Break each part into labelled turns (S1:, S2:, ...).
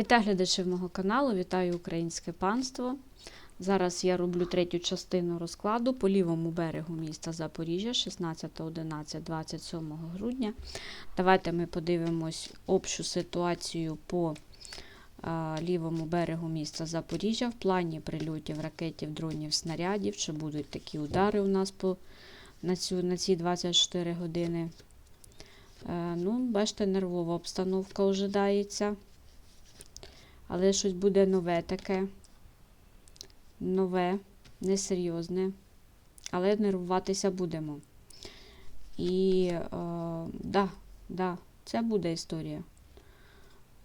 S1: Вітаю глядачів мого каналу, вітаю українське панство. Зараз я роблю третю частину розкладу по лівому берегу міста Запоріжжя 16, 11, 27 грудня. Давайте ми подивимось общу ситуацію по лівому берегу міста Запоріжжя в плані прильотів ракетів, дронів, снарядів. Чи будуть такі удари у нас по, на, цю, на ці 24 години? Е, ну, бачите, нервова обстановка ожидається. Але щось буде нове таке. Нове, несерйозне. Але нервуватися будемо. І е, да, да, це буде історія.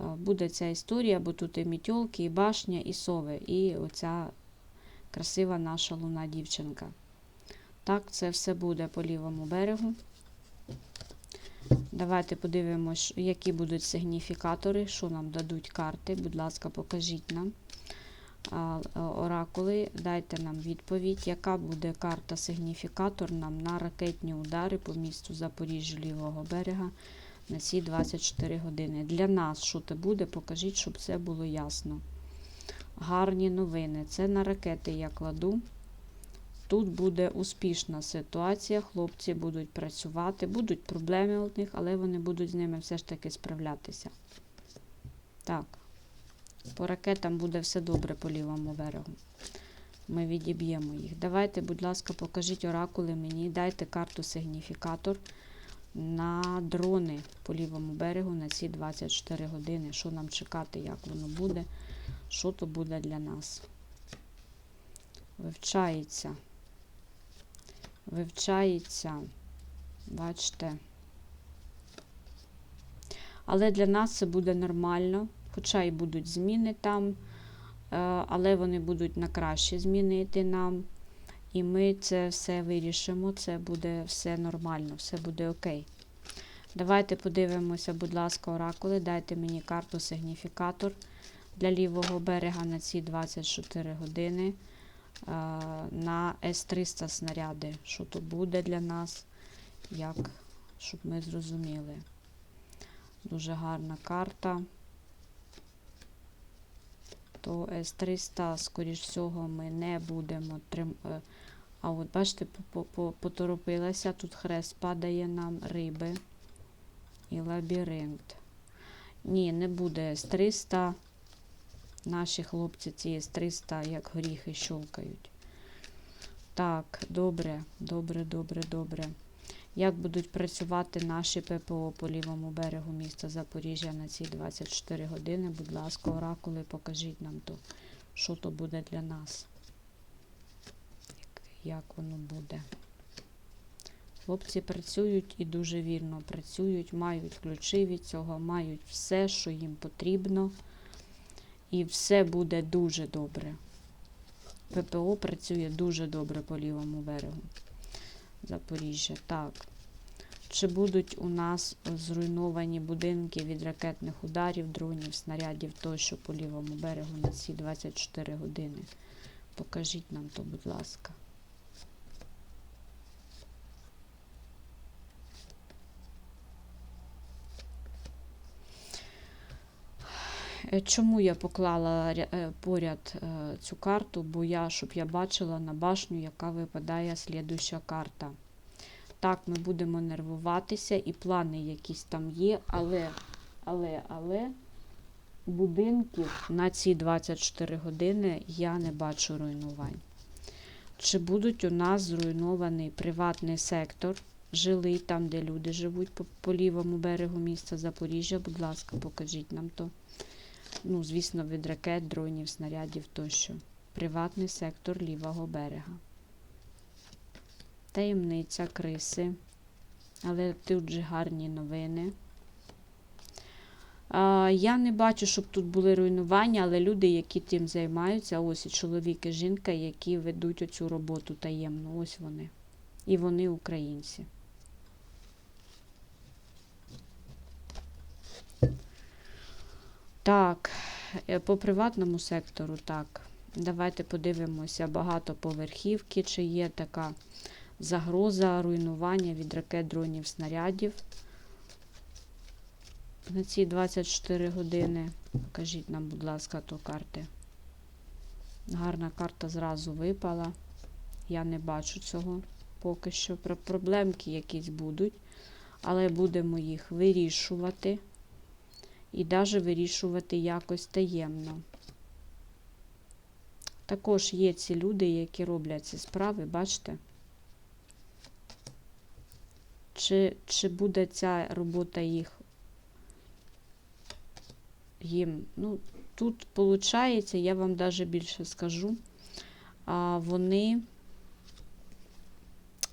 S1: Е, буде ця історія, бо тут і мітьолки, і башня, і сови, і оця красива наша луна дівчинка. Так, це все буде по лівому берегу. Давайте подивимось, які будуть сигніфікатори, що нам дадуть карти. Будь ласка, покажіть нам оракули, дайте нам відповідь, яка буде карта сигніфікатор нам на ракетні удари по місту Запоріжжя лівого берега на ці 24 години. Для нас, що це буде, покажіть, щоб це було ясно. Гарні новини. Це на ракети я кладу. Тут буде успішна ситуація, хлопці будуть працювати, будуть проблеми у них, але вони будуть з ними все ж таки справлятися. Так, по ракетам буде все добре по лівому берегу. Ми відіб'ємо їх. Давайте, будь ласка, покажіть оракули мені, дайте карту сигніфікатор на дрони по лівому берегу на ці 24 години. Що нам чекати, як воно буде, що то буде для нас. Вивчається вивчається, бачите. Але для нас це буде нормально, хоча і будуть зміни там, е, але вони будуть на кращі зміни йти нам. І ми це все вирішимо, це буде все нормально, все буде окей. Давайте подивимося, будь ласка, оракули. Дайте мені карту сигніфікатор для лівого берега на ці 24 години на С-300 снаряди. Що то буде для нас, як, щоб ми зрозуміли. Дуже гарна карта. То С-300, скоріш всього, ми не будемо трим... А от, бачите, поторопилася, тут хрест падає нам риби і лабіринт. Ні, не буде С-300. Наші хлопці ці С-300, як горіхи, щолкають. Так, добре, добре, добре, добре. Як будуть працювати наші ППО по лівому берегу міста Запоріжжя на ці 24 години? Будь ласка, оракули, покажіть нам то, що то буде для нас. Як воно буде? Хлопці працюють і дуже вірно працюють, мають ключі від цього, мають все, що їм потрібно. І все буде дуже добре. ППО працює дуже добре по лівому берегу Запоріжжя. Так. Чи будуть у нас зруйновані будинки від ракетних ударів, дронів, снарядів тощо по лівому берегу на ці 24 години? Покажіть нам то, будь ласка. Чому я поклала е, поряд е, цю карту? Бо я, щоб я бачила на башню, яка випадає слідуща карта. Так, ми будемо нервуватися, і плани якісь там є, але, але, але будинків на ці 24 години я не бачу руйнувань. Чи будуть у нас зруйнований приватний сектор, жилий там, де люди живуть по, по лівому берегу міста Запоріжжя? Будь ласка, покажіть нам то ну, звісно, від ракет, дронів, снарядів тощо. Приватний сектор лівого берега. Таємниця криси. Але тут же гарні новини. Я не бачу, щоб тут були руйнування, але люди, які тим займаються, ось і чоловік і жінка, які ведуть оцю роботу таємну. Ось вони. І вони українці. Так, е, по приватному сектору, так. Давайте подивимося багатоповерхівки, чи є така загроза руйнування від ракет, дронів, снарядів. на ці 24 години. Покажіть нам, будь ласка, то карти. Гарна карта зразу випала. Я не бачу цього поки що. Проблемки якісь будуть, але будемо їх вирішувати. І навіть вирішувати якось таємно. Також є ці люди, які роблять ці справи, бачите? Чи, чи буде ця робота їх їм? Ну, тут виходить, я вам навіть більше скажу, а вони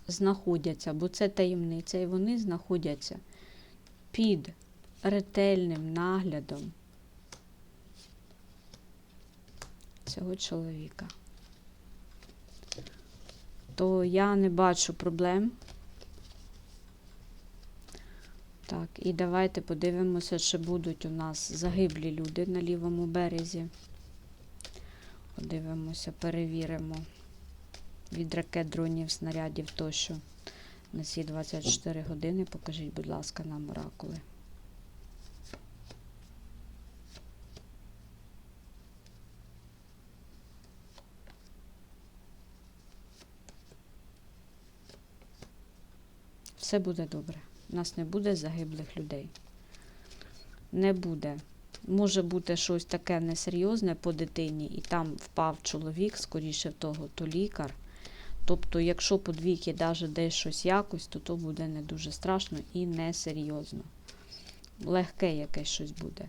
S1: знаходяться, бо це таємниця, і вони знаходяться під ретельним наглядом цього чоловіка. То я не бачу проблем. Так, і давайте подивимося, чи будуть у нас загиблі люди на лівому березі. Подивимося, перевіримо від ракет, дронів, снарядів тощо на ці 24 години. Покажіть, будь ласка, нам оракули. Все буде добре. У нас не буде загиблих людей. Не буде. Може бути щось таке несерйозне по дитині, і там впав чоловік, скоріше того, то лікар. Тобто, якщо по двійки навіть десь щось якось, то то буде не дуже страшно і несерйозно. Легке якесь щось буде.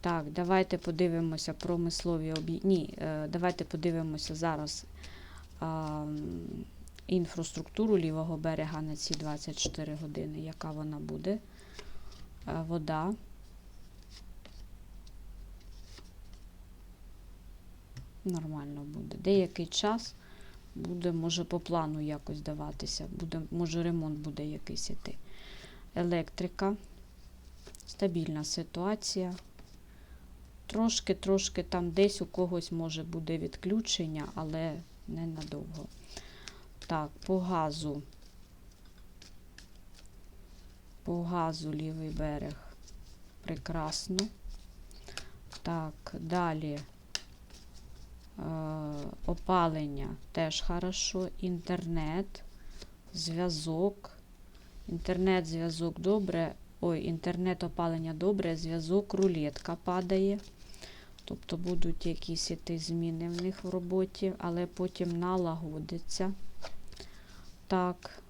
S1: Так, давайте подивимося промислові об'єкти. Ні, е, давайте подивимося зараз інфраструктуру лівого берега на ці 24 години, яка вона буде. Е, Вода. Нормально буде. Деякий час буде, може, по плану якось даватися. Буде, може, ремонт буде якийсь іти. Електрика. Стабільна ситуація. Трошки-трошки там десь у когось може буде відключення, але ненадовго. Так, по газу. По газу лівий берег. Прекрасно. Так, далі. Е, опалення теж хорошо. Інтернет, зв'язок. Інтернет, зв'язок добре. Ой, інтернет опалення добре, зв'язок, рулетка падає. Тобто будуть якісь іти зміни в них в роботі, але потім налагодиться. Так,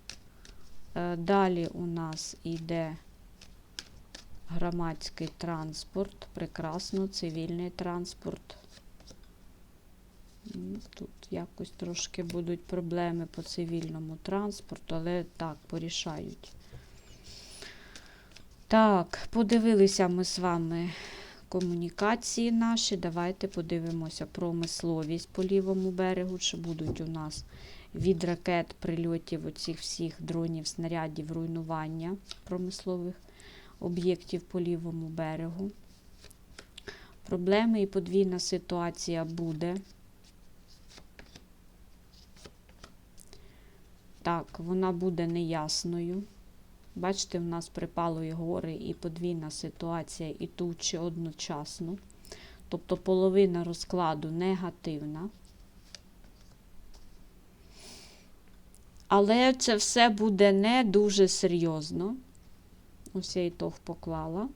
S1: е, далі у нас йде громадський транспорт. Прекрасно, цивільний транспорт. Тут якось трошки будуть проблеми по цивільному транспорту, але так, порішають. Так, подивилися ми з вами комунікації наші. Давайте подивимося промисловість по лівому берегу, чи будуть у нас від ракет, прильотів, оцих всіх дронів, снарядів, руйнування промислових об'єктів по лівому берегу. Проблеми і подвійна ситуація буде. Так, вона буде неясною. Бачите, в нас припали гори і подвійна ситуація, і тучі одночасно. Тобто половина розкладу негативна. Але це все буде не дуже серйозно. Ось я тох поклала.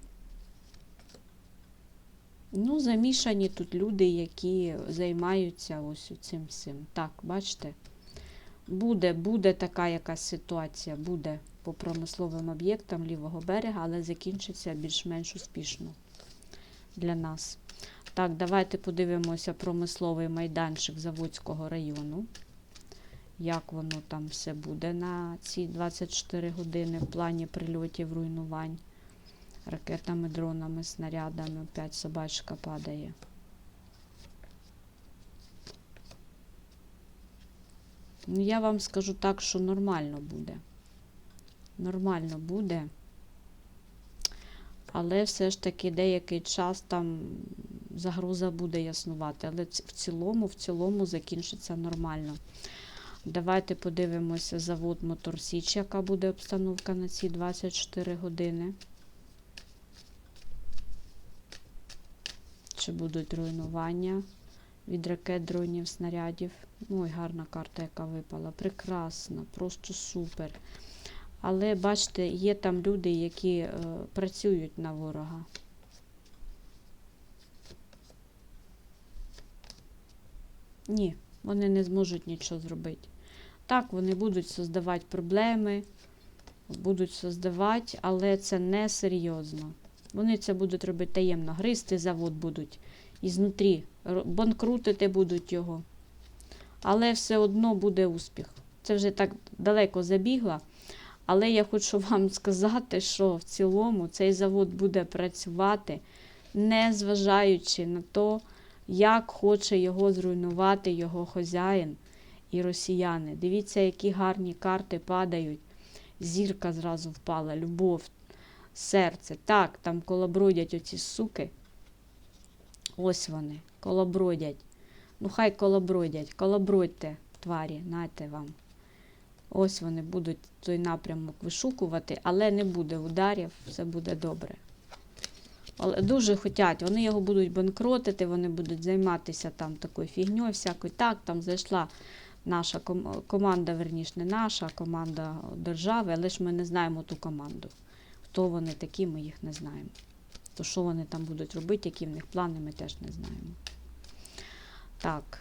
S1: Ну, замішані тут люди, які займаються ось цим всім. Так, бачите? Буде, буде така якась ситуація, буде по промисловим об'єктам лівого берега, але закінчиться більш-менш успішно для нас. Так, давайте подивимося промисловий майданчик Заводського району. Як воно там все буде на ці 24 години в плані прильотів, руйнувань, ракетами, дронами, снарядами. Опять собачка падає. Ну, я вам скажу так, що нормально буде. Нормально буде. Але все ж таки деякий час там загроза буде яснувати. Але в цілому, в цілому закінчиться нормально. Давайте подивимося завод Мотор яка буде обстановка на ці 24 години. Чи будуть руйнування від ракет, дронів, снарядів. Ну, Ой, гарна карта, яка випала. Прекрасна, просто супер. Але бачите, є там люди, які е, працюють на ворога. Ні вони не зможуть нічого зробити. Так, вони будуть создавати проблеми, будуть создавати, але це не серйозно. Вони це будуть робити таємно. Гризти завод будуть ізнутрі, банкрутити будуть його. Але все одно буде успіх. Це вже так далеко забігла. Але я хочу вам сказати, що в цілому цей завод буде працювати, не зважаючи на те, як хоче його зруйнувати його хазяїн і росіяни. Дивіться, які гарні карти падають. Зірка зразу впала, любов, серце. Так, там колобродять оці суки. Ось вони, колобродять. Ну, хай колобродять, колобродьте, тварі, нате вам. Ось вони будуть той напрямок вишукувати, але не буде ударів, все буде добре. Але дуже хотять, вони його будуть банкротити, вони будуть займатися там такою фігньою, всякою. Так, там зайшла наша ком- команда, верніше, не наша а команда держави, але ж ми не знаємо ту команду. Хто вони такі, ми їх не знаємо. То що вони там будуть робити, які в них плани, ми теж не знаємо. Так.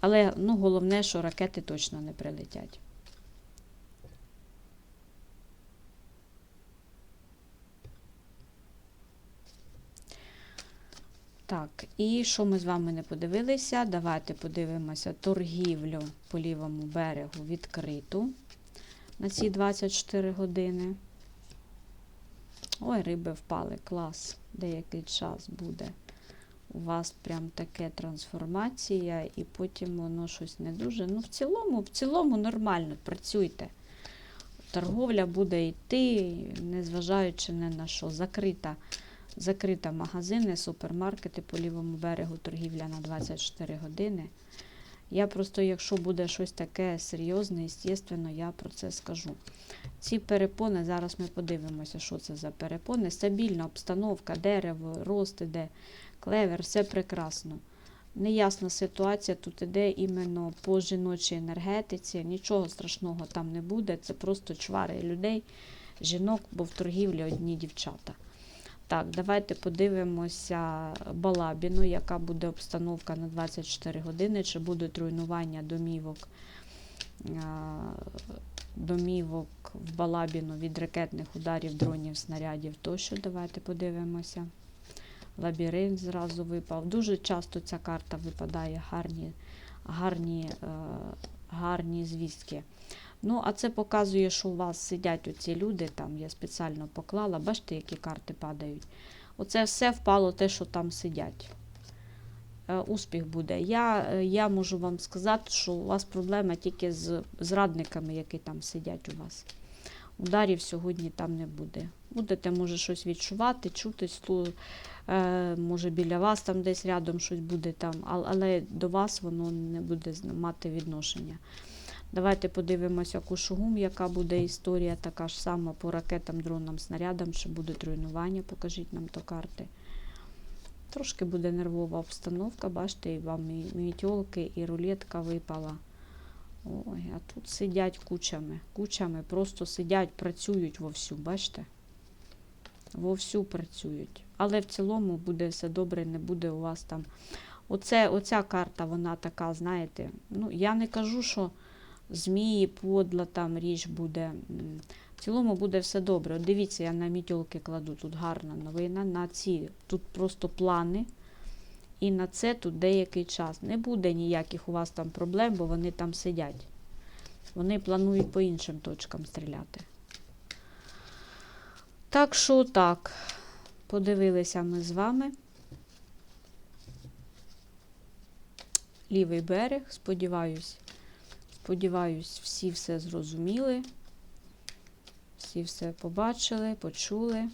S1: Але ну, головне, що ракети точно не прилетять. Так, і що ми з вами не подивилися? Давайте подивимося торгівлю по лівому берегу відкриту на ці 24 години. Ой, риби впали, клас. Деякий час буде. У вас прям таке трансформація, і потім воно щось не дуже. Ну, в цілому, в цілому нормально, працюйте. Торговля буде йти, незважаючи ні на що. Закрита. Закрита магазини, супермаркети по лівому берегу, торгівля на 24 години. Я просто, якщо буде щось таке серйозне, звісно, я про це скажу. Ці перепони, зараз ми подивимося, що це за перепони. Стабільна обстановка, дерево, рост іде, клевер, все прекрасно. Неясна ситуація тут іде іменно по жіночій енергетиці. Нічого страшного там не буде. Це просто чвари людей, жінок, бо в торгівлі одні дівчата. Так, давайте подивимося Балабіну, яка буде обстановка на 24 години, чи будуть руйнування домівок, домівок в Балабіну від ракетних ударів, дронів, снарядів тощо. Давайте подивимося. Лабіринт зразу випав. Дуже часто ця карта випадає гарні, гарні, е, гарні звістки. Ну, а це показує, що у вас сидять оці люди, там я спеціально поклала, бачите, які карти падають. Оце все впало те, що там сидять. Е, успіх буде. Я, е, я можу вам сказати, що у вас проблема тільки з зрадниками, які там сидять у вас. Ударів сьогодні там не буде. Будете, може, щось відчувати, чути, е, може, біля вас там десь рядом щось буде там, ал- але до вас воно не буде мати відношення. Давайте подивимося Кушугум, яка буде історія така ж сама по ракетам, дронам, снарядам, чи будуть руйнування, покажіть нам то карти. Трошки буде нервова обстановка, бачите, і вам і мітьолки, і рулетка випала. Ой, а тут сидять кучами, кучами, просто сидять, працюють вовсю, бачите? Вовсю працюють. Але в цілому буде все добре, не буде у вас там. Оце, оця карта, вона така, знаєте, ну я не кажу, що змії, подла, там річ буде. В цілому буде все добре. От дивіться, я на мітьолки кладу тут гарна новина. На ці тут просто плани. І на це тут деякий час. Не буде ніяких у вас там проблем, бо вони там сидять. Вони планують по іншим точкам стріляти. Так що так, подивилися ми з вами. Лівий берег, сподіваюсь, сподіваюсь, всі все зрозуміли. Всі все побачили, почули.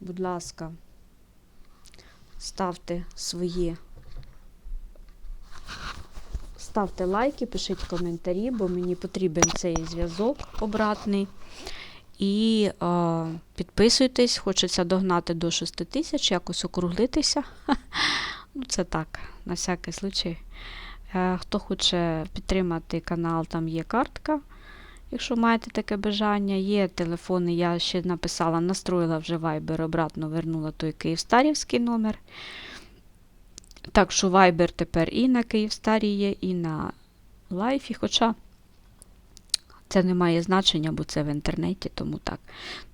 S1: Будь ласка, ставте свої. Ставте лайки, пишіть коментарі, бо мені потрібен цей зв'язок обратний. І е, підписуйтесь, хочеться догнати до 6 тисяч, якось округлитися. Ну, це так, на всякий случай. Е, хто хоче підтримати канал, там є картка. Якщо маєте таке бажання, є телефони, я ще написала, настроїла вже Viber, обратно вернула той Київстарівський номер. Так що Viber тепер і на Київстарі є, і на лайфі. Хоча це не має значення, бо це в інтернеті, тому так.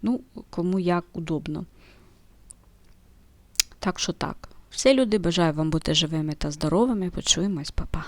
S1: Ну, кому як удобно. Так що так. Все, люди, бажаю вам бути живими та здоровими. Почуємось, па-па.